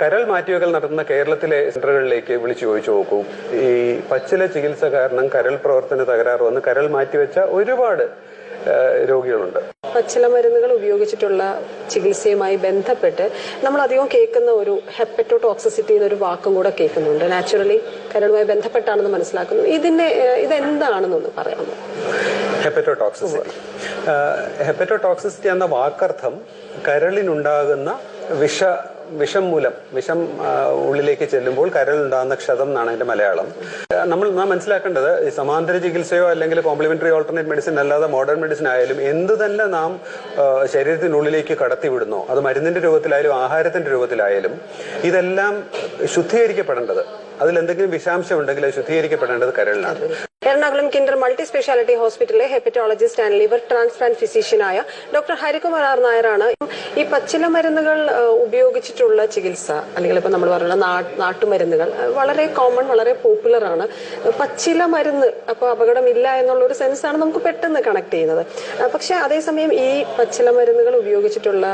കരൾ മാറ്റിവെക്കൽ നടത്തുന്ന കേരളത്തിലെ സെന്ററുകളിലേക്ക് വിളിച്ചു ചോദിച്ചു നോക്കൂ. ഈ പച്ചില ചികിത്സ കാരണം കരൾ പ്രവർത്തന തകരാറ് വന്ന് കരൾ മാറ്റിവെച്ച ഒരുപാട് രോഗികളുണ്ട്. പച്ചില മരുന്നുകൾ ഉപയോഗിച്ചിട്ടുള്ള ചികിത്സയുമായി ബന്ധപ്പെട്ട് നമ്മൾ അധികം കേൾക്കുന്ന ഒരു ഹെപ്പറ്റോടോക്സിസിറ്റി എന്നൊരു വാക്കും കൂടെ കേൾക്കുന്നുണ്ട്. നാച്ചുറലി കരളുമായി ബന്ധപ്പെട്ടാണെന്ന് മനസ്സിലാക്കുന്നു. ഇതിന്റെ ഇതെന്താണെന്നൊന്ന് പറയാമോ ഹെപ്പറ്റോടോക്സിസിറ്റി. ഹെപ്പറ്റോടോക്സിസിറ്റി എന്ന വാക്കർത്ഥം കരളിനുണ്ടാകുന്ന വിഷ വിഷം മൂലം വിഷം ഉള്ളിലേക്ക് ചെല്ലുമ്പോൾ കരളിലുണ്ടാകുന്ന ക്ഷതം എന്നാണ് അതിന്റെ മലയാളം. നമ്മൾ നാം മനസ്സിലാക്കേണ്ടത് സമാന്തര ചികിത്സയോ അല്ലെങ്കിൽ കോംപ്ലിമെന്ററി ഓൾട്ടർനേറ്റ് മെഡിസിൻ അല്ലാതെ മോഡേൺ മെഡിസിൻ ആയാലും എന്ത് തന്നെ നാം ശരീരത്തിനുള്ളിലേക്ക് കടത്തിവിടുന്നോ അത് മരുന്നിന്റെ രൂപത്തിലായാലും ആഹാരത്തിന്റെ രൂപത്തിലായാലും ഇതെല്ലാം ശുദ്ധീകരിക്കപ്പെടേണ്ടത്. അതിൽ എന്തെങ്കിലും വിഷാംശം ഉണ്ടെങ്കിൽ അത് ശുദ്ധീകരിക്കപ്പെടേണ്ടത് കരളിലാണ് എറണാകുളം കിൻഡർ മൾട്ടി സ്പെഷ്യാലിറ്റി ഹോസ്പിറ്റലിലെ ഹെപ്പറ്റോളജിസ്റ്റ് ആൻഡ് ലിവർ ട്രാൻസ്പ്ലാന്റ് ഫിസിഷ്യനായ ഡോക്ടർ ഹരികുമാർ ആർ നായരാണ് ഈ പച്ചില മരുന്നുകൾ ഉപയോഗിച്ചിട്ടുള്ള ചികിത്സ. അല്ലെങ്കിൽ ഇപ്പൊ നമ്മൾ പറയുന്ന നാട്ടുമരുന്നുകൾ വളരെ കോമൺ വളരെ പോപ്പുലർ ആണ്. പച്ചില മരുന്ന് അപ്പോൾ അപകടമില്ല എന്നുള്ള ഒരു സെൻസാണ് നമുക്ക് പെട്ടെന്ന് കണക്ട് ചെയ്യുന്നത്. പക്ഷേ അതേസമയം ഈ പച്ചില മരുന്നുകൾ ഉപയോഗിച്ചിട്ടുള്ള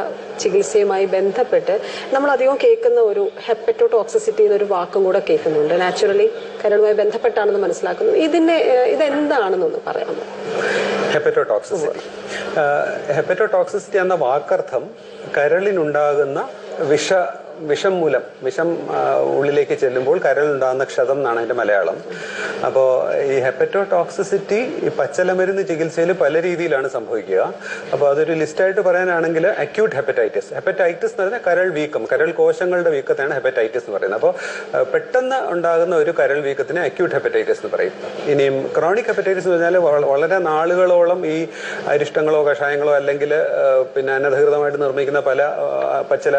ചികിത്സയുമായി ബന്ധപ്പെട്ട് നമ്മൾ അധികം കേൾക്കുന്ന ഒരു ഹെപ്പറ്റോ ടോക്സിസിറ്റി എന്നൊരു വാക്കും കൂടെ കേൾക്കുന്നുണ്ട്. നാച്ചുറലി കരളുമായി ബന്ധപ്പെട്ടാണെന്ന് മനസ്സിലാക്കുന്നു. ഇതിന്റെ ഏഹ്, ഇതെന്താണെന്നൊന്ന് പറയാമോ? ഹെപ്പറ്റോടോക്സിസിറ്റി ഹെപ്പറ്റോടോക്സിസിറ്റി എന്ന വാക്കർത്ഥം കരളിനുണ്ടാകുന്ന വിഷ വിഷം മൂലം വിഷം ഉള്ളിലേക്ക് ചെല്ലുമ്പോൾ കരളുണ്ടാകുന്ന ക്ഷതം എന്നാണ് അതിന്റെ മലയാളം. അപ്പോൾ ഈ ഹെപ്പറ്റോടോക്സിസിറ്റി ഈ പച്ചലമരുന്ന് ചികിത്സയിൽ പല രീതിയിലാണ് സംഭവിക്കുക. അപ്പോൾ അതൊരു ലിസ്റ്റായിട്ട് പറയാനാണെങ്കിൽ അക്യൂട്ട് ഹെപ്പറ്റൈറ്റിസ് ഹെപ്പറ്റൈറ്റിസ് എന്ന് പറഞ്ഞാൽ കരൾ വീക്കം കരൾ കോശങ്ങളുടെ വീക്കത്തെയാണ് ഹെപ്പറ്റൈറ്റിസ് എന്ന് പറയുന്നത്. അപ്പോൾ പെട്ടെന്ന് ഉണ്ടാകുന്ന ഒരു കരൾ വീക്കത്തിന് അക്യൂട്ട് ഹെപ്പറ്റൈറ്റിസ് എന്ന് പറയും. ഇനിയും ക്രോണിക് ഹെപ്പറ്റൈറ്റിസ് എന്ന് പറഞ്ഞാൽ വളരെ നാളുകളോളം ഈ അരിഷ്ടങ്ങളോ കഷായങ്ങളോ അല്ലെങ്കിൽ പിന്നെ അനധികൃതമായിട്ട് നിർമ്മിക്കുന്ന പല പച്ചില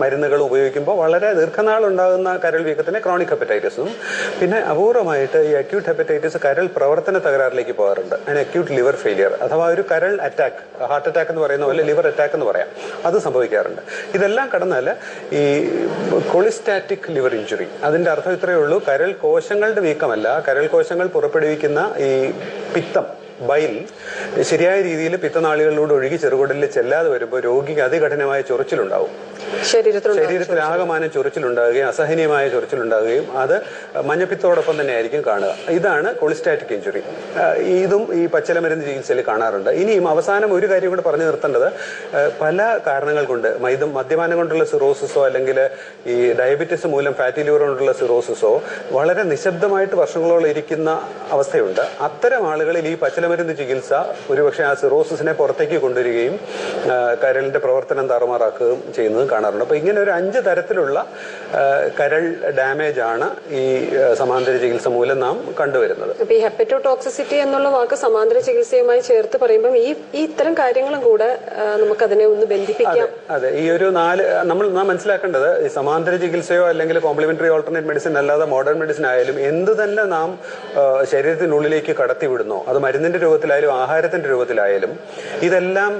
മരുന്നുകൾ ഉപയോഗിക്കുമ്പോൾ വളരെ ദീർഘനാൾ ഉണ്ടാകുന്ന കരൾ വീക്കത്തിന് ക്രോണിക് ഹെപ്പറ്റൈറ്റിസും പിന്നെ അപൂർവമായിട്ട് ഈ അക്യൂട്ട് ഹെപ്പറ്റൈറ്റിസ് കരൾ പ്രവർത്തന തകരാറിലേക്ക് പോകാറുണ്ട്. അതിന് അക്യൂട്ട് ലിവർ ഫെയിലിയർ അഥവാ ഒരു കരൾ അറ്റാക്ക് ഹാർട്ട് അറ്റാക്ക് എന്ന് പറയുന്ന പോലെ ലിവർ അറ്റാക്ക് എന്ന് പറയാം. അത് സംഭവിക്കാറുണ്ട്. ഇതെല്ലാം കടന്നാൽ ഈ കൊളിസ്റ്റാറ്റിക് ലിവർ ഇഞ്ചുറി അതിന്റെ അർത്ഥം ഇത്രയേ ഉള്ളൂ. കരൾ കോശങ്ങളുടെ വീക്കമല്ല കരൾ കോശങ്ങൾ പുറപ്പെടുവിക്കുന്ന ഈ പിത്തം ബൈൽ ശരിയായ രീതിയിൽ പിത്തനാളികളിലൂടെ ഒഴുകി ചെറുകുടലിൽ ചെല്ലാതെ വരുമ്പോൾ രോഗിക്ക് അതികഠിനമായ ചൊറിച്ചിലുണ്ടാവും. ശരീരത്തിൽ ആകമാനം ചൊറിച്ചിലുണ്ടാകുകയും അസഹനീയമായ ചൊറിച്ചിലുണ്ടാകുകയും അത് മഞ്ഞപ്പിത്തോടൊപ്പം തന്നെ ആയിരിക്കും കാണുക. ഇതാണ് കൊളിസ്റ്റാറ്റിക് ഇഞ്ചുറി ഇതും ഈ പച്ചിലമരുന്ന് ചികിത്സയിൽ കാണാറുണ്ട്. ഇനിയും അവസാനം ഒരു കാര്യം കൂടെ പറഞ്ഞു നിർത്തേണ്ടത്. പല കാരണങ്ങൾ കൊണ്ട് മൈദം മദ്യപാനം കൊണ്ടുള്ള സിറോസിസോ അല്ലെങ്കിൽ ഈ ഡയബറ്റിസ് മൂലം ഫാറ്റി ലിവർ കൊണ്ടുള്ള സിറോസിസോ വളരെ നിശബ്ദമായിട്ട് വർഷങ്ങളോളം ഇരിക്കുന്ന അവസ്ഥയുണ്ട്. അത്തരം ആളുകളിൽ ഈ പച്ചിലമരുന്ന് ചികിത്സ ഒരുപക്ഷെ ആ സിറോസിസിനെ പുറത്തേക്ക് കൊണ്ടുവരികയും കരലിന്റെ പ്രവർത്തനം താറുമാറാക്കുകയും ചെയ്യുന്നത് കാണാറുണ്ട്. അപ്പോൾ ഇങ്ങനെ ഒരു അഞ്ച് തരത്തിലുള്ള കരൾ ഡാമേജ് ആണ് ഈ സമാന്തര ചികിത്സ മൂലം നാം കണ്ടുവരുന്നത്. അപ്പൊ ഈ ഹെപ്പറ്റോടോക്സിസിറ്റി എന്നുള്ള വാക്ക് സമാന്തര ചികിത്സയുമായി ചേർത്ത് പറയുമ്പോൾ ഈ ഈ ഇത്തരം കാര്യങ്ങളും കൂടെ നമുക്ക് അതിനെ ഒന്ന് ബന്ധിപ്പിക്കാം. അതെ ഈ ഒരു നാല് നമ്മൾ നാം മനസ്സിലാക്കേണ്ടത് ഈ സമാന്തര ചികിത്സയോ അല്ലെങ്കിൽ കോംപ്ലിമെന്ററി ഓൾട്ടർനേറ്റ് മെഡിസിൻ അല്ലാതെ മോഡേൺ മെഡിസിൻ ആയാലും എന്ത് തന്നെ നാം ശരീരത്തിനുള്ളിലേക്ക് കടത്തിവിടുന്നോ അത് മരുന്നിന്റെ രൂപത്തിലായാലും ആഹാരത്തിന്റെ രൂപത്തിലായാലും ഇതെല്ലാം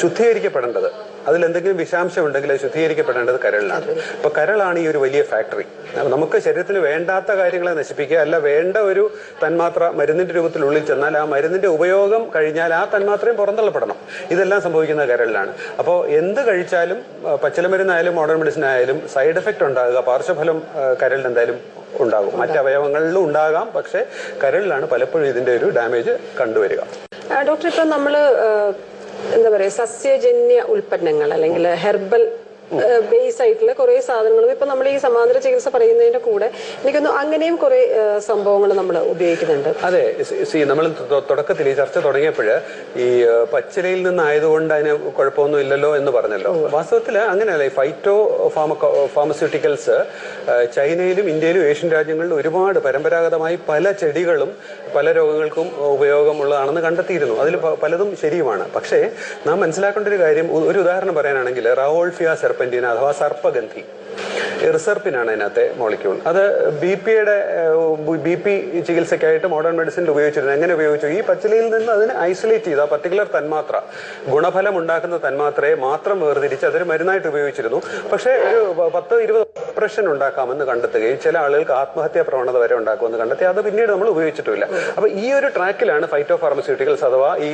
ശുദ്ധീകരിക്കപ്പെടേണ്ടത്. അതിൽ എന്തെങ്കിലും വിഷാംശം ഉണ്ടെങ്കിൽ അത് ശുദ്ധീകരിക്കപ്പെടേണ്ടത് കരളിലാണ്. അപ്പൊ കരളാണ് ഈ ഒരു വലിയ ഫാക്ടറി നമുക്ക് ശരീരത്തിൽ വേണ്ടാത്ത കാര്യങ്ങളെ നശിപ്പിക്കുക അല്ല വേണ്ട ഒരു തന്മാത്ര മരുന്നിന്റെ രൂപത്തിൽ ഉള്ളിൽ ചെന്നാൽ ആ മരുന്നിന്റെ ഉപയോഗം കഴിഞ്ഞാൽ ആ തന്മാത്രയും പുറന്തള്ളപ്പെടണം. ഇതെല്ലാം സംഭവിക്കുന്നത് കരളിലാണ്. അപ്പോൾ എന്ത് കഴിച്ചാലും പച്ചിലമരുന്നായാലും മോഡേൺ മെഡിസിൻ ആയാലും സൈഡ് എഫക്റ്റ് ഉണ്ടാകുക പാർശ്വഫലം കരളിൽ എന്തായാലും ഉണ്ടാകും. മറ്റ് അവയവങ്ങളിലും ഉണ്ടാകാം പക്ഷെ കരളിലാണ് പലപ്പോഴും ഇതിന്റെ ഒരു ഡാമേജ് കണ്ടുവരിക. ഡോക്ടർ ഇപ്പൊ നമ്മൾ ആ, എന്താ പറയാ സസ്യജന്യ ഉൽപ്പന്നങ്ങൾ അല്ലെങ്കിൽ ഹെർബൽ ബേസ് ആയിട്ടുള്ള കുറേ സാധനങ്ങളും ഇപ്പൊ നമ്മൾ ഈ സമാന്തര ചികിത്സ പറയുന്നതിന്റെ കൂടെ എനിക്കൊന്ന് അങ്ങനെയും കുറേ സംഭവങ്ങൾ നമ്മൾ ഉപയോഗിക്കുന്നുണ്ട്. അതെ സി നമ്മൾ തുടക്കത്തിൽ ഈ ചർച്ച തുടങ്ങിയപ്പോൾ ഈ പച്ചിലയിൽ നിന്നായതുകൊണ്ട് അതിന് കുഴപ്പമൊന്നും ഇല്ലല്ലോ എന്ന് പറഞ്ഞല്ലോ. വാസ്തവത്തിൽ അങ്ങനെയല്ല ഈ ഫൈറ്റോ ഫാമ ഫാർമസ്യൂട്ടിക്കൽസ് ചൈനയിലും ഇന്ത്യയിലും ഏഷ്യൻ രാജ്യങ്ങളിലും ഒരുപാട് പരമ്പരാഗതമായി പല ചെടികളും പല രോഗങ്ങൾക്കും ഉപയോഗമുള്ളതാണെന്ന് കണ്ടെത്തിയിരുന്നു. അതിൽ പലതും ശരിയുമാണ്. പക്ഷേ നാം മനസ്സിലാക്കേണ്ട ഒരു കാര്യം ഒരു ഉദാഹരണം പറയാനാണെങ്കിൽ റവോൾഫിയ സെർപ്പന്റീന അഥവാ സർപ്പഗന്ധി. റിസർപ്പിനാണ് അതിനകത്തെ മോളിക്യൂൾ അത് ബി പിയുടെ ബി പി ചികിത്സയ്ക്കായിട്ട് മോഡേൺ മെഡിസിനിൽ ഉപയോഗിച്ചിരുന്നു എങ്ങനെ ഉപയോഗിച്ചു? ഈ പച്ചിലയിൽ നിന്ന് അതിനെ ഐസൊലേറ്റ് ചെയ്ത പർട്ടിക്കുലർ തന്മാത്ര ഗുണഫലം ഉണ്ടാക്കുന്ന തന്മാത്രയെ മാത്രം വേർതിരിച്ച് അതൊരു മരുന്നായിട്ട് ഉപയോഗിച്ചിരുന്നു. പക്ഷേ ഒരു പത്ത് ഇരുപത് ഓപ്പറേഷൻ ഉണ്ടാക്കാമെന്ന് കണ്ടെത്തുകയും ചില ആളുകൾക്ക് ആത്മഹത്യാ പ്രവണത വരെ ഉണ്ടാക്കുമെന്ന് കണ്ടെത്തി. അത് പിന്നീട് നമ്മൾ ഉപയോഗിച്ചിട്ടില്ല. അപ്പൊ ഈ ഒരു ട്രാക്കിലാണ് ഫൈറ്റോ ഫാർമസ്യൂട്ടിക്കൽസ് അഥവാ ഈ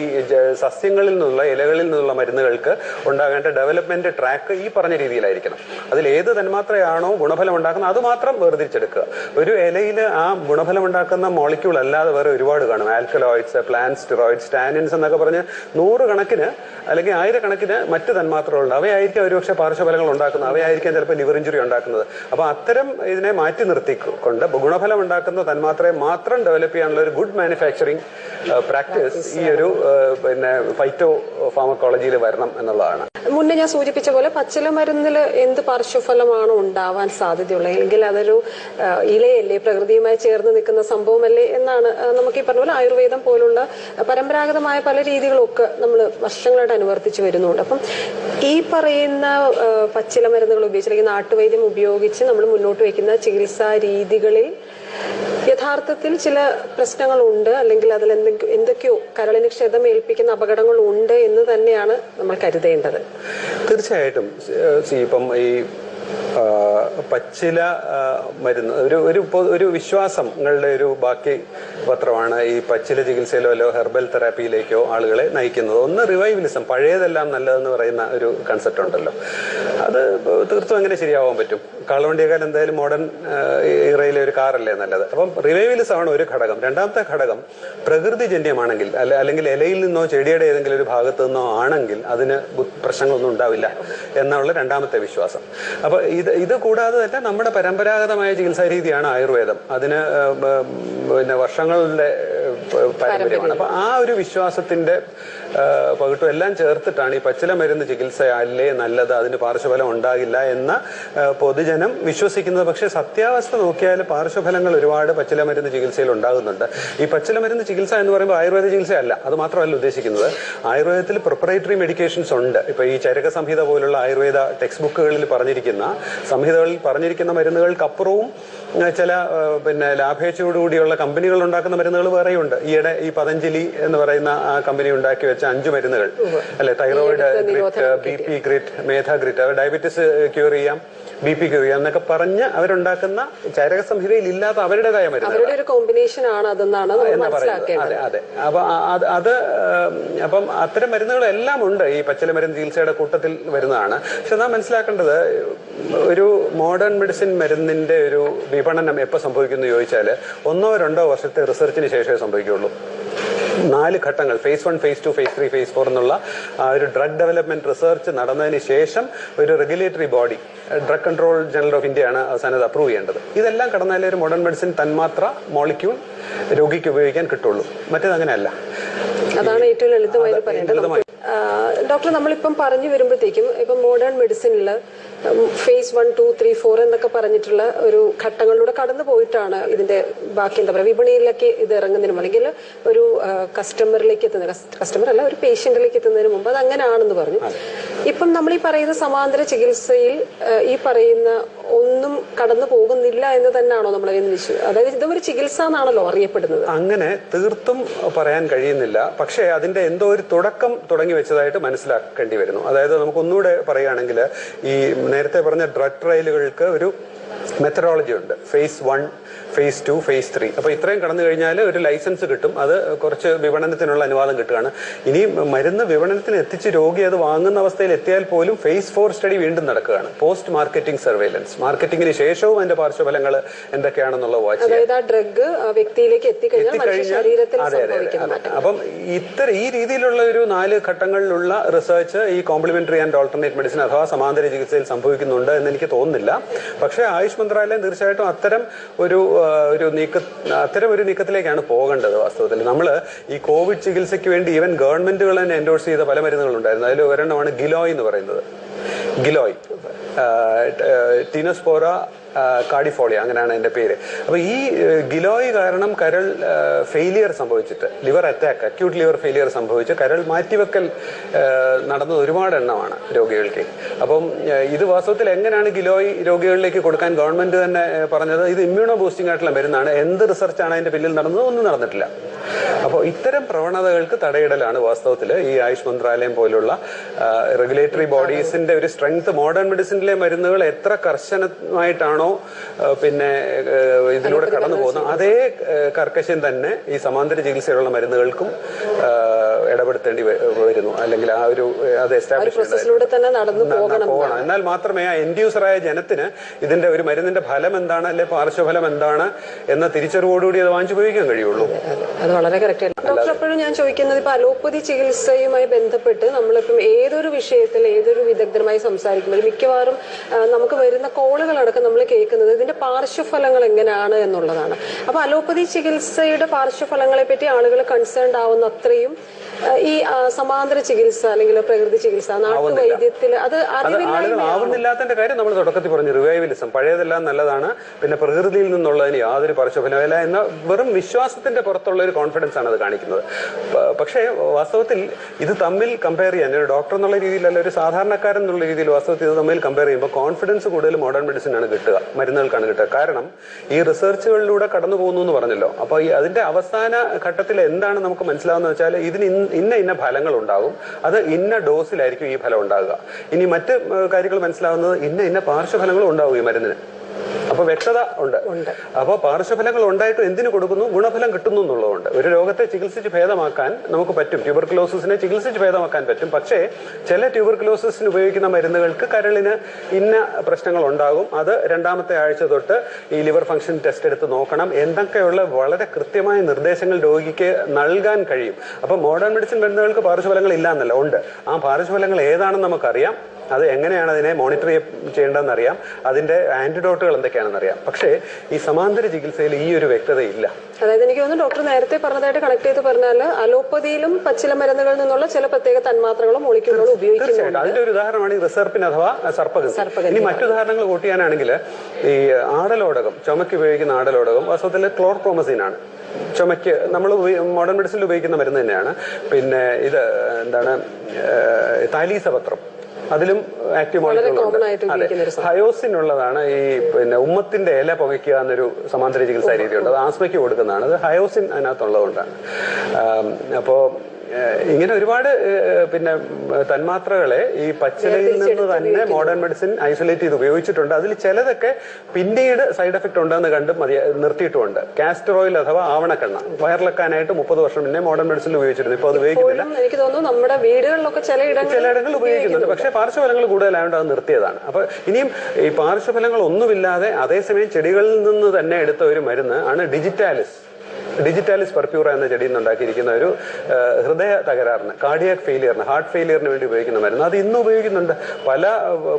സസ്യങ്ങളിൽ നിന്നുള്ള ഇലകളിൽ നിന്നുള്ള മരുന്നുകൾക്ക് ഉണ്ടാകേണ്ട ഡെവലപ്മെന്റ് ട്രാക്ക് ഈ പറഞ്ഞ രീതിയിലായിരിക്കണം. അതിൽ ഏത് തന്മാത്രയാണോ ഗുണഫലം ഉണ്ടാക്കുന്നത് അത് മാത്രം വേർതിരിച്ചെടുക്കുക. ഒരു ഇലയിൽ ആ ഗുണഫലം ഉണ്ടാക്കുന്ന മോളിക്യൂൾ അല്ലാതെ വേറെ ഒരുപാട് കാണും. ആൽക്കലോയിഡ്സ് പ്ലാൻ സ്റ്റിറോയിഡ്സ് ടാനിൻസ് എന്നൊക്കെ പറഞ്ഞ് നൂറ് കണക്കിന് അല്ലെങ്കിൽ ആയിരക്കണക്കിന് മറ്റ് തന്മാത്രകളുണ്ട്. അവയായിരിക്കും ഒരുപക്ഷെ പാർശ്വഫലങ്ങൾ ഉണ്ടാക്കുന്നത്. അവയായിരിക്കും ചിലപ്പോൾ ലിവർ ഇഞ്ചുറി ഉണ്ടാക്കുന്നത്. അപ്പോൾ അത്തരം ഇതിനെ മാറ്റി നിർത്തിക്കൊണ്ട് ഗുണഫലം ഉണ്ടാക്കുന്ന തന്മാത്രയെ മാത്രം ഡെവലപ്പ് ചെയ്യാനുള്ള ഒരു ഗുഡ് മാനുഫാക്ചറിങ് പ്രാക്ടീസ് ഈ ഒരു പിന്നെ ഫൈറ്റോ ഫാമക്കോളജിയിൽ വരണം എന്നുള്ളതാണ്. മുന്നേ ഞാൻ സൂചിപ്പിച്ച പോലെ പച്ചില മരുന്നിൽ എന്ത് പാർശ്വഫലമാണ് ഉണ്ടാവാൻ സാധ്യതയുള്ളത്? എങ്കിൽ അതൊരു ഇലയല്ലേ? പ്രകൃതിയുമായി ചേർന്ന് നിൽക്കുന്ന സംഭവമല്ലേ എന്നാണ് നമുക്ക് ഈ പറഞ്ഞ പോലെ ആയുർവേദം പോലുള്ള പരമ്പരാഗതമായ പല രീതികളൊക്കെ നമ്മൾ വർഷങ്ങളായിട്ട് അനുവർത്തിച്ച് വരുന്നുണ്ട്. അപ്പം ഈ പറയുന്ന പച്ചില മരുന്നുകൾ ഉപയോഗിച്ച് അല്ലെങ്കിൽ നാട്ടുവൈദ്യം ഉപയോഗിച്ച് നമ്മൾ മുന്നോട്ട് വയ്ക്കുന്ന ചികിത്സാ രീതികളിൽ യഥാർത്ഥത്തിൽ ചില പ്രശ്നങ്ങളുണ്ട്. അല്ലെങ്കിൽ അതിൽ എന്തൊക്കെ എന്തൊക്കെയോ കരളിന് ക്ഷതമേൽപ്പിക്കുന്ന അപകടങ്ങളുണ്ട് എന്ന് തന്നെയാണ് നമ്മൾ കരുതേണ്ടത്. തീർച്ചയായിട്ടും. ഇപ്പം ഈ പച്ചില മരുന്ന് ഒരു ഒരു ഒരു വിശ്വാസങ്ങളുടെ ഒരു ബാക്കി പത്രമാണ് ഈ പച്ചില ചികിത്സയിലോ അല്ലോ ഹെർബൽ തെറാപ്പിയിലേക്കോ ആളുകളെ നയിക്കുന്നത്. ഒന്ന് റിവൈവലിസം പഴയതെല്ലാം നല്ലതെന്ന് പറയുന്ന ഒരു കൺസെപ്റ്റ് ഉണ്ടല്ലോ. അത് തീർത്തും എങ്ങനെ ശരിയാവാൻ പറ്റും. കാളവണ്ടിയേക്കാൾ എന്തായാലും മോഡേൺ ഇറയിലെ ഒരു കാറല്ലേ നല്ലത്. അപ്പം റിവൈവലിസമാണ് ഒരു ഘടകം. രണ്ടാമത്തെ ഘടകം പ്രകൃതിജന്യമാണെങ്കിൽ അല്ല അല്ലെങ്കിൽ ഇലയിൽ നിന്നോ ചെടിയുടെ ഏതെങ്കിലും ഒരു ഭാഗത്തു നിന്നോ ആണെങ്കിൽ അതിന് പ്രശ്നങ്ങളൊന്നും ഉണ്ടാവില്ല എന്നുള്ള രണ്ടാമത്തെ വിശ്വാസം. അപ്പൊ ഇത് ഇത് കൂടാതെ തന്നെ നമ്മുടെ പരമ്പരാഗതമായ ചികിത്സാ രീതിയാണ് ആയുർവേദം. അതിന് പിന്നെ വർഷങ്ങളുടെ പാരമ്പര്യമാണ്. അപ്പൊ ആ ഒരു വിശ്വാസത്തിന്റെ പകിട്ടും എല്ലാം ചേർത്തിട്ടാണ് ഈ പച്ചില മരുന്ന് ചികിത്സ അല്ലേ നല്ലത് അതിന് പാർശ്വഫലം ഉണ്ടാകില്ല എന്ന പൊതുജനം വിശ്വസിക്കുന്നത്. പക്ഷേ സത്യാവസ്ഥ നോക്കിയാൽ പാർശ്വഫലങ്ങൾ ഒരുപാട് പച്ചില മരുന്ന് ചികിത്സയിൽ ഉണ്ടാകുന്നുണ്ട്. ഈ പച്ചില മരുന്ന് ചികിത്സ എന്ന് പറയുമ്പോൾ ആയുർവേദ ചികിത്സയല്ല അത് മാത്രമല്ല ഉദ്ദേശിക്കുന്നത്. ആയുർവേദത്തിൽ പ്രൊപ്പറേറ്ററി മെഡിക്കേഷൻസ് ഉണ്ട്. ഇപ്പൊ ഈ ചരക സംഹിത പോലുള്ള ആയുർവേദ ടെക്സ്റ്റ് ബുക്കുകളിൽ പറഞ്ഞിരിക്കുന്ന സംഹിതകളിൽ പറഞ്ഞിരിക്കുന്ന മരുന്നുകൾക്കപ്പുറവും ചില പിന്നെ ലാഭേച്ഛയോടുകൂടിയുള്ള കമ്പനികൾ ഉണ്ടാക്കുന്ന മരുന്നുകൾ വേറെയുണ്ട്. ഈയിടെ ഈ പതഞ്ജലി എന്ന് പറയുന്ന ആ കമ്പനി ഉണ്ടാക്കി വെച്ച അഞ്ചു മരുന്നുകൾ. അല്ലെ thyroid grit B P grit Medha grit അവർ ഡയബറ്റീസ് ക്യൂർ ചെയ്യാം. ബി പി ചെയ്യാം എന്നൊക്കെ പറഞ്ഞ് അവരുണ്ടാക്കുന്ന ചാരക സംഹിതയിൽ ഇല്ലാത്ത അവരുടേതായ മരുന്ന് ഒരു കോമ്പിനേഷൻ ആണ് അതെന്നാണ് അതെ അതെ. അപ്പൊ അത് അപ്പം അത്തരം മരുന്നുകളെല്ലാം ഉണ്ട്. ഈ പച്ചില മരുന്ന് ചികിത്സയുടെ കൂട്ടത്തിൽ വരുന്നതാണ്. പക്ഷെ നാം മനസ്സിലാക്കേണ്ടത് ഒരു മോഡേൺ മെഡിസിൻ മരുന്നിന്റെ ഒരു വിപണനം എപ്പോൾ സംഭവിക്കുന്നു ചോദിച്ചാൽ ഒന്നോ രണ്ടോ വർഷത്തെ റിസർച്ചിന് ശേഷമേ സംഭവിക്കുകയുള്ളൂ. നാല് ഘട്ടങ്ങൾ phase one phase two phase three phase four എന്നുള്ള ആ ഒരു ഡ്രഗ് ഡെവലപ്മെന്റ് റിസർച്ച് നടന്നതിന് ശേഷം ഒരു regulatory body drug control general of India ആണ് അവസാനം അത് അപ്രൂവ് ചെയ്യേണ്ടത്. ഇതെല്ലാം കടന്നാലേ ഒരു മോഡേൺ മെഡിസിൻ തന്മാത്ര മോളിക്യൂൾ രോഗിക്ക് ഉപയോഗിക്കാൻ കിട്ടുള്ളൂ. മറ്റേത് അങ്ങനെയല്ല. അതാണ് ഏറ്റവും ലളിതമായി. ഡോക്ടർ നമ്മളിപ്പം പറഞ്ഞു വരുമ്പോഴത്തേക്കും ഇപ്പം modern മെഡിസിനിൽ phase one two three four എന്നൊക്കെ പറഞ്ഞിട്ടുള്ള ഒരു ഘട്ടങ്ങളിലൂടെ കടന്നു പോയിട്ടാണ് ഇതിന്റെ ബാക്കി എന്താ പറയുക വിപണിയിലേക്ക് ഇത് ഇറങ്ങുന്നതിനും അല്ലെങ്കിൽ ഒരു കസ്റ്റമറിലേക്ക് എത്തുന്ന കസ്റ്റമർ അല്ല ഒരു പേഷ്യന്റിലേക്ക് എത്തുന്നതിന് മുമ്പ് അത് അങ്ങനെയാണെന്ന് പറഞ്ഞു. ഇപ്പം നമ്മൾ ഈ പറയുന്ന സമാന്തര ചികിത്സയിൽ ഈ പറയുന്ന ഒന്നും കടന്നു പോകുന്നില്ല എന്ന് തന്നെയാണോ നമ്മൾ അതായത് ഇതൊരു ചികിത്സ എന്നാണല്ലോ അറിയപ്പെടുന്നത്. അങ്ങനെ തീർത്തും പറയാൻ കഴിയുന്നില്ല. പക്ഷേ അതിന്റെ എന്തോ ഒരു തുടക്കം തുടങ്ങി വെച്ചതായിട്ട് മനസ്സിലാക്കേണ്ടി വരുന്നു. അതായത് നമുക്ക് ഒന്നുകൂടെ പറയുകയാണെങ്കിൽ ഈ നേരത്തെ പറഞ്ഞ ഡ്രഗ് ട്രയലുകൾക്ക് ഒരു മെത്തഡോളജി ഉണ്ട്. Phase one phase two phase three അപ്പോൾ ഇത്രയും കടന്നു കഴിഞ്ഞാൽ ഒരു ലൈസൻസ് കിട്ടും. അത് കുറച്ച് വിപണനത്തിനുള്ള അനുവാദം കിട്ടുകയാണ്. ഇനി മരുന്ന് വിപണനത്തിന് എത്തിച്ച് രോഗി അത് വാങ്ങുന്ന അവസ്ഥയിൽ എത്തിയാൽ പോലും ഫേസ് ഫോർ സ്റ്റഡി വീണ്ടും നടക്കുകയാണ്. പോസ്റ്റ് മാർക്കറ്റിംഗ് സർവേലൻസ് മാർക്കറ്റിംഗിന് ശേഷവും അതിന്റെ പാർശ്വഫലങ്ങൾ എന്തൊക്കെയാണെന്നുള്ള വാച്ച് ഡ്രഗ് വ്യക്തിയിലേക്ക് എത്തിക്കഴിഞ്ഞാൽ അപ്പം ഇത്ര ഈ രീതിയിലുള്ള ഒരു നാല് ഘട്ടങ്ങളിലുള്ള റിസർച്ച് ഈ കോംപ്ലിമെന്ററി ആൻഡ് ഓൾട്ടർനേറ്റ് മെഡിസിൻ അഥവാ സമാന്തര ചികിത്സയിൽ സംഭവിക്കുന്നുണ്ട് എന്ന് എനിക്ക് തോന്നുന്നില്ല. പക്ഷേ ആയുഷ് മന്ത്രാലയം തീർച്ചയായിട്ടും അത്തരം ഒരു ഒരു നീക്ക അത്തരം ഒരു നീക്കത്തിലേക്കാണ് പോകേണ്ടത് വാസ്തവത്തിൽ. നമ്മൾ ഈ കോവിഡ് ചികിത്സയ്ക്ക് വേണ്ടി ഈവൻ ഗവൺമെന്റുകൾ തന്നെ എൻഡോഴ്സ് ചെയ്ത പല മരുന്നുകളുണ്ടായിരുന്നു. അതിൽ ഒരെണ്ണമാണ് ഗിലോയ് എന്ന് പറയുന്നത്. ഗിലോയ്. ടീനോസ്പോറ കാഡിഫോളിയ അങ്ങനെയാണ് എന്റെ പേര്. അപ്പോൾ ഈ ഗിലോയ് കാരണം കരൾ failure സംഭവിച്ചിട്ട് liver attack acute liver failure സംഭവിച്ച് കരൾ മാറ്റിവെക്കൽ നടന്നത് ഒരുപാട് എണ്ണമാണ് രോഗികൾക്ക്. അപ്പം ഇത് വാസ്തവത്തിൽ എങ്ങനെയാണ് ഗിലോയ് രോഗികളിലേക്ക് കൊടുക്കാൻ ഗവൺമെന്റ് തന്നെ പറഞ്ഞത്? ഇത് ഇമ്മ്യൂണോ ബൂസ്റ്റിംഗ് ആയിട്ടുള്ള മരുന്നാണ്. എന്ത് റിസർച്ചാണ് അതിന്റെ പിന്നിൽ നടന്നത്? ഒന്നും നടന്നിട്ടില്ല. അപ്പോൾ ഇത്തരം പ്രവണതകൾക്ക് തടയിടലാണ് വാസ്തവത്തിൽ ഈ ആയുഷ് മന്ത്രാലയം പോലുള്ള റെഗുലേറ്ററി ബോഡീസിന്റെ ഒരു സ്ട്രെങ്ത് മോഡേൺ മെഡിസിനിലെ മരുന്നുകൾ എത്ര കർശനമായിട്ടാണോ എങ്ങനെയാണോ പിന്നെ ഇതിലൂടെ കടന്നു പോകുന്നത് അതേ കർക്കശൻ കർക്കശം തന്നെ ഈ സമാന്തര ചികിത്സയിലുള്ള മരുന്നുകൾക്കും ഇടപെടുത്തേണ്ടി വരുന്നു. അല്ലെങ്കിൽ ആ ഒരു അത് എസ്റ്റാബ്ലിഷ് പ്രോസസ്സിലൂടെ തന്നെ നടന്നു പോകണം പോകണം. എന്നാൽ മാത്രമേ ആ എൻഡ് യൂസറായ ജനത്തിന് ഇതിന്റെ ഒരു മരുന്നിന്റെ ഫലം എന്താണ് അല്ലെ പാർശ്വഫലം എന്താണ് എന്ന തിരിച്ചറിവോടുകൂടി അത് വാങ്ങിച്ചു ഉപയോഗിക്കാൻ കഴിയുള്ളൂ. അതെ, വളരെ കറക്റ്റ് ഡോക്ടർ അപ്പോഴും ഞാൻ ചോദിക്കുന്നത് ഇപ്പൊ അലോപ്പതി ചികിത്സയുമായി ബന്ധപ്പെട്ട് നമ്മളിപ്പം ഏതൊരു വിഷയത്തിൽ ഏതൊരു വിദഗ്ധരുമായി സംസാരിക്കുമ്പോൾ മിക്കവാറും നമുക്ക് വരുന്ന കോളുകളടക്കം നമ്മൾ കേൾക്കുന്നത് ഇതിന്റെ പാർശ്വഫലങ്ങൾ എങ്ങനെയാണ് എന്നുള്ളതാണ്. അപ്പൊ അലോപ്പതി ചികിത്സയുടെ പാർശ്വഫലങ്ങളെ പറ്റി ആളുകൾ കൺസേൺഡ് ആവുന്ന അത്രയും ഈ സമാന്തര ചികിത്സ അല്ലെങ്കിൽ പ്രകൃതി ചികിത്സ നാട്ടുവൈദ്യത്തിൽ അത് ആവുന്നില്ലാത്തതിന്റെ കാര്യം നമ്മൾ തുടക്കത്തിൽ പറഞ്ഞു. റിവൈവലിസം പഴയതെല്ലാം നല്ലതാണ്. പിന്നെ പ്രകൃതിയിൽ നിന്നുള്ളതിന് യാതൊരു പാർശ്വഫലമില്ല എന്ന വെറും വിശ്വാസത്തിന്റെ പുറത്തുള്ള ഒരു കോൺഫിഡൻസ് ആണ് അത് കാണിക്കുന്നത്. പക്ഷേ വാസ്തവത്തിൽ ഇത് തമ്മിൽ കമ്പയർ ചെയ്യാൻ ഒരു ഡോക്ടർ എന്നുള്ള രീതിയിലല്ല ഒരു സാധാരണക്കാരൻ എന്നുള്ള രീതിയിൽ വാസ്തവത്തിൽ ഇത് തമ്മിൽ കമ്പയർ ചെയ്യുമ്പോൾ കോൺഫിഡൻസ് കൂടുതൽ മോഡേൺ മെഡിസിൻ ആണ് കിട്ടുക മരുന്നുകൾക്കാണ് കിട്ടുക. കാരണം ഈ റിസർച്ചുകളിലൂടെ കടന്നു പോകുന്നു എന്ന് പറഞ്ഞല്ലോ. അപ്പോൾ ഈ അതിന്റെ അവസാന ഘട്ടത്തിൽ എന്താണ് നമുക്ക് മനസ്സിലാവുന്ന വെച്ചാൽ ഇതിന് ഇന്ന- ഇന്ന ഇന്ന ഫലങ്ങൾ ഉണ്ടാകും അത് ഇന്ന ഡോസിലായിരിക്കും ഈ ഫലം ഉണ്ടാകുക. ഇനി മറ്റ് കാര്യങ്ങൾ മനസ്സിലാവുന്നത് ഇന്ന ഇന്ന പാർശ്വഫലങ്ങളും ഉണ്ടാവും ഈ മരുന്നിന്. അപ്പൊ വ്യക്തത ഉണ്ട്. അപ്പോൾ പാർശ്വഫലങ്ങൾ ഉണ്ടായിട്ട് എന്തിനു കൊടുക്കുന്നു? ഗുണഫലം കിട്ടുന്നു എന്നുള്ളതുകൊണ്ട് ഒരു രോഗത്തെ ചികിത്സിച്ച് ഭേദമാക്കാൻ നമുക്ക് പറ്റും. ട്യൂബർക്കുലോസിനെ ചികിത്സിച്ച് ഭേദമാക്കാൻ പറ്റും. പക്ഷേ ചില ട്യൂബർക്കുലോസിന് ഉപയോഗിക്കുന്ന മരുന്നുകൾക്ക് കരളിന് ഇന്ന പ്രശ്നങ്ങൾ ഉണ്ടാകും അത് രണ്ടാമത്തെ ആഴ്ച തൊട്ട് ഈ ലിവർ ഫംഗ്ഷൻ ടെസ്റ്റ് എടുത്ത് നോക്കണം. എന്തൊക്കെയുള്ള വളരെ കൃത്യമായ നിർദ്ദേശങ്ങൾ രോഗിക്ക് നൽകാൻ കഴിയും. അപ്പൊ മോഡേൺ മെഡിസിൻ മരുന്നുകൾക്ക് പാർശ്വഫലങ്ങൾ ഇല്ല എന്നല്ല ഉണ്ട്. ആ പാർശ്വഫലങ്ങൾ ഏതാണെന്ന് നമുക്കറിയാം. അത് എങ്ങനെയാണ് അതിനെ മോണിറ്റർ ചെയ്യേണ്ടതെന്ന് അറിയാം അതിന്റെ ആന്റിഡോട്ടുകൾ എന്തൊക്കെയാണെന്ന് അറിയാം. പക്ഷേ ഈ സമാന്തര ചികിത്സയിൽ ഈ ഒരു വ്യക്തത ഇല്ല അതായത് എനിക്ക് തോന്നുന്നു ഡോക്ടർ നേരത്തെ പറഞ്ഞതായിട്ട് കണക്ട് ചെയ്ത് പറഞ്ഞാൽ അലോപ്പതിയിലും പച്ചില മരുന്നുകളിൽ നിന്നുള്ള ചില പ്രത്യേക തന്മാത്രകളും മോളിക്യൂളുകളും ഉപയോഗിക്കുന്നുണ്ട്. അതിന്റെ ഒരു ഉദാഹരണമാണ് ഈ റിസർപ്പിൻ അഥവാ സർപ്പഗന്ധി. ഇനി മറ്റു ഉദാഹരണങ്ങൾ കൂട്ടിയാണെങ്കിൽ ഈ ആടലോടകം ചുമക്ക് ഉപയോഗിക്കുന്ന ആടലോടകം വാസ്തവത്തിൽ ക്ലോർപ്രോമസീൻ ആണ്. ചുമയ്ക്ക് നമ്മൾ മോഡേൺ മെഡിസിനിൽ ഉപയോഗിക്കുന്ന മരുന്ന് തന്നെയാണ്. പിന്നെ ഇത് എന്താണ് താലീസപത്രം. അതിലും ആക്റ്റീവ് ഹയോസിൻ ഉള്ളതാണ് ഈ പിന്നെ ഉമ്മത്തിന്റെ ഇല പുകയ്ക്കുക എന്നൊരു സമാന്തര ചികിത്സാ രീതിയുണ്ട്. അത് ആസ്മയ്ക്ക് കൊടുക്കുന്നതാണ്. അത് ഹയോസിൻ അതിനകത്തുള്ളതുകൊണ്ടാണ്. അപ്പോ ഇങ്ങനെ ഒരുപാട് പിന്നെ തന്മാത്രകളെ ഈ പച്ചിലയിൽ നിന്ന് തന്നെ മോഡേൺ മെഡിസിൻ ഐസൊലേറ്റ് ചെയ്ത് ഉപയോഗിച്ചിട്ടുണ്ട്. അതിൽ ചിലതൊക്കെ പിന്നീട് സൈഡ് എഫക്ട് ഉണ്ടെന്ന് കണ്ട് മതി നിർത്തിയിട്ടുമുണ്ട്. കാസ്റ്റർ ഓയിൽ അഥവാ ആവണക്കെണ്ണ. വയറിളക്കാനായിട്ട് മുപ്പത് വർഷം മുന്നേ മോഡേൺ മെഡിസിൻ ഉപയോഗിച്ചിരുന്നു. ഇപ്പോൾ അത് ഉപയോഗിക്കുന്നില്ല. എനിക്ക് തോന്നുന്നു നമ്മുടെ വീടുകളിലൊക്കെ ചില ചിലയിടങ്ങളിൽ ഉപയോഗിക്കുന്നുണ്ട്. പക്ഷേ പാർശ്വഫലങ്ങൾ കൂടുതലായതുകൊണ്ട് അത് നിർത്തിയതാണ്. അപ്പൊ ഇനിയും ഈ പാർശ്വഫലങ്ങൾ ഒന്നുമില്ലാതെ അതേസമയം ചെടികളിൽ നിന്ന് തന്നെ എടുത്ത ഒരു മരുന്ന് ആണ് ഡിജിറ്റാലിസ്. ഡിജിറ്റാലിസ് പെർപ്യൂറ എന്ന ചെടിയിൽ നിന്ന് ഉണ്ടാക്കിയിരിക്കുന്ന ഒരു ഹൃദയ തകരാറിന് കാർഡിയാക് ഫെയിലിയറിന് ഹാർട്ട് ഫെയിലിയറിന് വേണ്ടി ഉപയോഗിക്കുന്ന മരുന്ന്. അത് ഇന്നും ഉപയോഗിക്കുന്നുണ്ട്. പല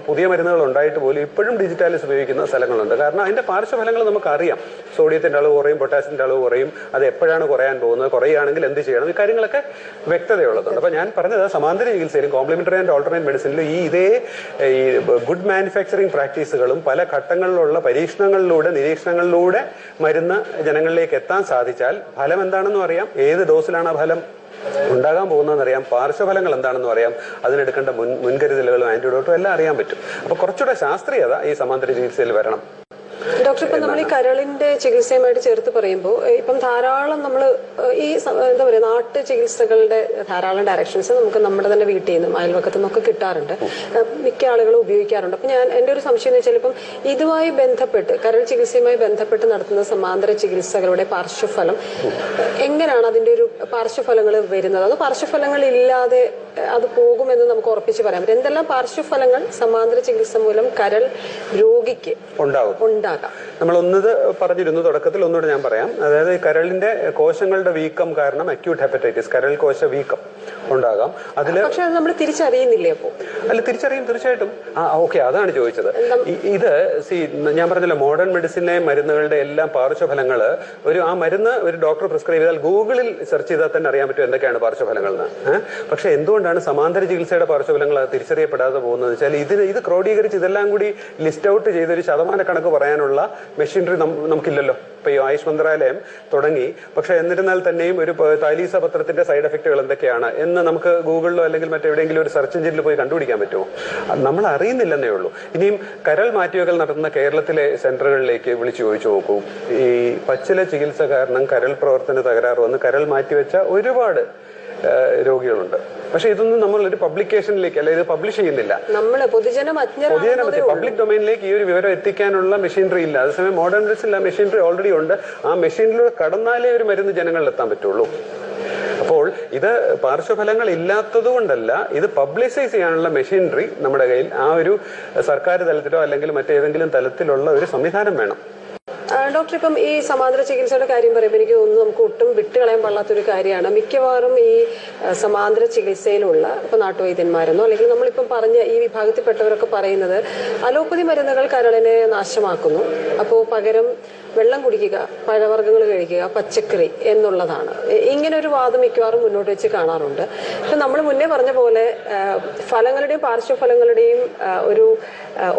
പുതിയ മരുന്നുകൾ ഉണ്ടായിട്ട് പോലും ഇപ്പോഴും ഡിജിറ്റാലിസ് ഉപയോഗിക്കുന്ന സ്ഥലങ്ങളുണ്ട്. കാരണം അതിന്റെ പാർശ്വഫലങ്ങൾ നമുക്കറിയാം. സോഡിയത്തിന്റെ അളവ് കുറയും പൊട്ടാസ്യത്തിന്റെ അളവ് കുറയും അത് എപ്പോഴാണ് കുറയാൻ പോകുന്നത് കുറയുകയാണെങ്കിൽ എന്ത് ചെയ്യണം ഈ കാര്യങ്ങളൊക്കെ വ്യക്തതയുള്ളതുണ്ട്. അപ്പൊ ഞാൻ പറഞ്ഞത് സമാന്തര ചികിത്സയിലും കോംപ്ലിമെന്ററി ആൻഡ് ഓൾട്ടർനേറ്റ് മെഡിസിനിലും ഈ ഇതേ ഈ ഗുഡ് മാനുഫാക്ചറിങ് പ്രാക്ടീസുകളും പല ഘട്ടങ്ങളിലുള്ള പരീക്ഷണങ്ങളിലൂടെ നിരീക്ഷണങ്ങളിലൂടെ മരുന്ന് ജനങ്ങളിലേക്ക് എത്താൻ സാധിച്ചാൽ ഫലം എന്താണെന്ന് അറിയാം. ഏത് ഡോസിലാണ് ആ ഫലം ഉണ്ടാകാൻ പോകുന്നതെന്ന് അറിയാം. പാർശ്വഫലങ്ങൾ എന്താണെന്ന് അറിയാം. അതിനെടുക്കേണ്ട മുൻ മുൻകരുതലുകളും ആന്റിഡോട്ടും എല്ലാം അറിയാൻ പറ്റും. അപ്പൊ കുറച്ചുകൂടെ ശാസ്ത്രീയത ഈ സമാന്തര ചികിത്സയിൽ വരണം. ഡോക്ടർ ഇപ്പം നമ്മൾ ഈ കരളിന്റെ ചികിത്സയുമായിട്ട് ചേർത്ത് പറയുമ്പോൾ ഇപ്പം ധാരാളം നമ്മൾ ഈ എന്താ പറയുക നാട്ടു ചികിത്സകളുടെ ധാരാളം ഡയറക്ഷൻസ് നമുക്ക് നമ്മുടെ തന്നെ വീട്ടിൽ നിന്നും അയൽവക്കത്തു നിന്നൊക്കെ കിട്ടാറുണ്ട്. മിക്ക ആളുകളും ഉപയോഗിക്കാറുണ്ട്. അപ്പം ഞാൻ എന്റെ ഒരു സംശയം എന്ന് വെച്ചാൽ ഇപ്പം ഇതുമായി ബന്ധപ്പെട്ട് കരൾ ചികിത്സയുമായി ബന്ധപ്പെട്ട് നടത്തുന്ന സമാന്തര ചികിത്സകളുടെ പാർശ്വഫലം എങ്ങനെയാണ് അതിന്റെ ഒരു പാർശ്വഫലങ്ങൾ വരുന്നത്? അത് പാർശ്വഫലങ്ങൾ ഇല്ലാതെ അത് പോകുമെന്ന് നമുക്ക് ഉറപ്പിച്ച് പറയാം. എന്തെല്ലാം പാർശ്വഫലങ്ങൾ സമാന്തര ചികിത്സ മൂലം കരൾ രോഗിക്ക് ഉണ്ടാകും? ഉണ്ടാകാം? നമ്മൾ ഒന്നത് പറഞ്ഞിരുന്നു തുടക്കത്തിൽ ഒന്നുകൂടെ ഞാൻ പറയാം. അതായത് കരളിന്റെ കോശങ്ങളുടെ വീക്കം കാരണം അക്യൂട്ട് ഹെപ്പറ്റൈറ്റിസ് കരൾ കോശ വീക്കം ഉണ്ടാകാം. അതിൽ പക്ഷെ അത് നമ്മൾ തിരിച്ചറിയുന്നില്ലേ അപ്പോ അല്ല തിരിച്ചറിയും തീർച്ചയായിട്ടും. ആ ഓക്കെ അതാണ് ചോദിച്ചത്. ഇത് സി ഞാൻ പറഞ്ഞല്ലോ മോഡേൺ മെഡിസിനെ മരുന്നുകളുടെ എല്ലാം പാർശ്വഫലങ്ങൾ. ഒരു ആ മരുന്ന് ഒരു ഡോക്ടർ പ്രിസ്ക്രൈബ് ചെയ്താൽ ഗൂഗിളിൽ സെർച്ച് ചെയ്താൽ തന്നെ അറിയാൻ പറ്റും എന്തൊക്കെയാണ് പാർശ്വഫലങ്ങൾ എന്ന് പക്ഷെ പക്ഷെ എന്തുകൊണ്ടാണ് സമാന്തര ചികിത്സയുടെ പാർശ്വഫലങ്ങൾ തിരിച്ചറിയപ്പെടാതെ പോകുന്നത്. വെച്ചാൽ ഇതിന് ഇത് ക്രോഡീകരിച്ച് ഇതെല്ലാം കൂടി ലിസ്റ്റ് ഔട്ട് ചെയ്ത് ഒരു ശതമാന കണക്ക് പറയാനുള്ള മെഷീനറി നമുക്കില്ലല്ലോ. ഇപ്പൊ ഈ ആയുഷ് മന്ത്രാലയം തുടങ്ങി. പക്ഷെ എന്നിരുന്നാൽ തന്നെയും ഒരു താലീസ പത്രത്തിന്റെ സൈഡ് എഫക്റ്റുകൾ എന്തൊക്കെയാണ് എന്ന് നമുക്ക് ഗൂഗിളിലോ അല്ലെങ്കിൽ മറ്റെവിടെയെങ്കിലും ഒരു സെർച്ച് എഞ്ചിനിൽ പോയി കണ്ടുപിടിക്കാൻ പറ്റുമോ? നമ്മൾ അറിയുന്നില്ലെന്നേ ഉള്ളൂ. ഇനിയും കരൾ മാറ്റിവെക്കൽ നടത്തുന്ന കേരളത്തിലെ സെന്ററുകളിലേക്ക് വിളിച്ചു ചോദിച്ചു നോക്കൂ. ഈ പച്ചില ചികിത്സ കാരണം കരൾ പ്രവർത്തന തകരാറ് വന്ന് കരൾ മാറ്റിവെച്ച ഒരുപാട് രോഗികളുണ്ട്. പക്ഷെ ഇതൊന്നും നമ്മൾ ഒരു പബ്ലിക്കേഷനിലേക്ക് അല്ലെ ഇത് പബ്ലിഷ് ചെയ്യുന്നില്ല. നമ്മൾ പൊതുജനം പബ്ലിക് ഡൊമൈനിലേക്ക് ഈ ഒരു വിവരം എത്തിക്കാനുള്ള മെഷീനറി ഇല്ല. അതേസമയം മോഡേൺ മെഡിസിനിൽ ആ മെഷീനറി ഓൾറെഡി ഉണ്ട്. ആ മെഷീനിലൂടെ കടന്നാലേ ഒരു മരുന്ന് ജനങ്ങളിൽ എത്താൻ പറ്റുള്ളൂ. അപ്പോൾ ഇത് പാർശ്വഫലങ്ങൾ ഇല്ലാത്തതുകൊണ്ടല്ല ഇത് പബ്ലിസൈസ് ചെയ്യാനുള്ള മെഷീനറി നമ്മുടെ കയ്യിൽ ആ ഒരു സർക്കാർ തലത്തിലോ അല്ലെങ്കിൽ മറ്റേതെങ്കിലും തലത്തിലുള്ള ഒരു സംവിധാനം വേണം. ഡോക്ടർ ഇപ്പം ഈ സമാന്തര ചികിത്സയുടെ കാര്യം പറയുമ്പോൾ എനിക്ക് തോന്നുന്നു നമുക്ക് ഒട്ടും വിട്ടുകളയാൻ പാടാത്തൊരു കാര്യമാണ്. മിക്കവാറും ഈ സമാന്തര ചികിത്സയിലുള്ള ഇപ്പം നാട്ടുവൈദ്യന്മാരെന്നോ അല്ലെങ്കിൽ നമ്മളിപ്പം പറഞ്ഞ ഈ വിഭാഗത്തിൽപ്പെട്ടവരൊക്കെ പറയുന്നത് അലോപ്പതി മരുന്നുകൾ കരളിനെ നാശമാക്കുന്നു. അപ്പോൾ പകരം വെള്ളം കുടിക്കുക പഴവർഗങ്ങൾ കഴിക്കുക പച്ചക്കറി എന്നുള്ളതാണ്. ഇങ്ങനെ ഒരു വാദം മിക്കവാറും മുന്നോട്ട് വെച്ച് കാണാറുണ്ട്. പക്ഷെ നമ്മൾ മുന്നേ പറഞ്ഞ പോലെ ഫലങ്ങളുടെയും പാർശ്വഫലങ്ങളുടെയും ഒരു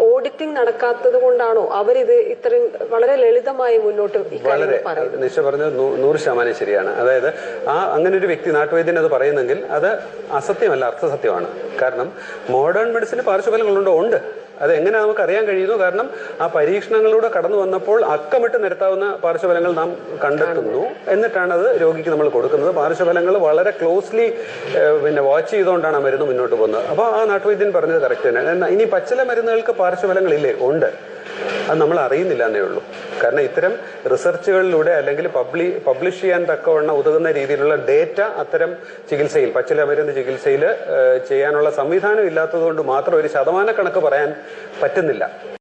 ഓഡിറ്റിംഗ് നടക്കാത്തത് കൊണ്ടാണോ അവരിത് ഇത്രയും വളരെ ലളിതമായി മുന്നോട്ട് വളരെ നിശ പറഞ്ഞത് നൂറ് ശതമാനം ശരിയാണ്. അതായത് ആ അങ്ങനെ ഒരു വ്യക്തി നാട്ടുവൈദ്യൻ അത് പറയുന്നെങ്കിൽ അത് അസത്യമല്ല അർത്ഥസത്യമാണ്. കാരണം മോഡേൺ മെഡിസിന് പാർശ്വഫലങ്ങളുണ്ടോ ഉണ്ട്. അത് എങ്ങനെ നമുക്ക് അറിയാൻ കഴിയുന്നു? കാരണം ആ പരീക്ഷണങ്ങളിലൂടെ കടന്നു വന്നപ്പോൾ അക്കമിട്ട് നിരത്താവുന്ന പാർശ്വഫലങ്ങൾ നാം കണ്ടെത്തുന്നു എന്നിട്ടാണ് അത് രോഗിക്ക് നമ്മൾ കൊടുക്കുന്നത്. പാർശ്വഫലങ്ങൾ വളരെ ക്ലോസ്ലി പിന്നെ വാച്ച് ചെയ്തുകൊണ്ടാണ് ആ മരുന്ന് മുന്നോട്ട് പോകുന്നത്. അപ്പോൾ ആ നാട്ടുവൈദ്യൻ പറഞ്ഞത് കറക്റ്റ് തന്നെ. ഇനി പച്ചില മരുന്നുകൾക്ക് പാർശ്വഫലങ്ങളില്ലേ? ഉണ്ട്. അത് നമ്മൾ അറിയുന്നില്ല എന്നേ ഉള്ളൂ. കാരണം ഇത്തരം റിസർച്ചുകളിലൂടെ അല്ലെങ്കിൽ പബ്ലി പബ്ലിഷ് ചെയ്യാൻ തക്കവണ്ണം ഉതകുന്ന രീതിയിലുള്ള ഡേറ്റ അത്തരം ചികിത്സയിൽ പച്ചില മരുന്ന് ചികിത്സയിൽ ചെയ്യാനുള്ള സംവിധാനം ഇല്ലാത്തതുകൊണ്ട് മാത്രം ഒരു ശതമാന കണക്ക് പറയാൻ പറ്റുന്നില്ല.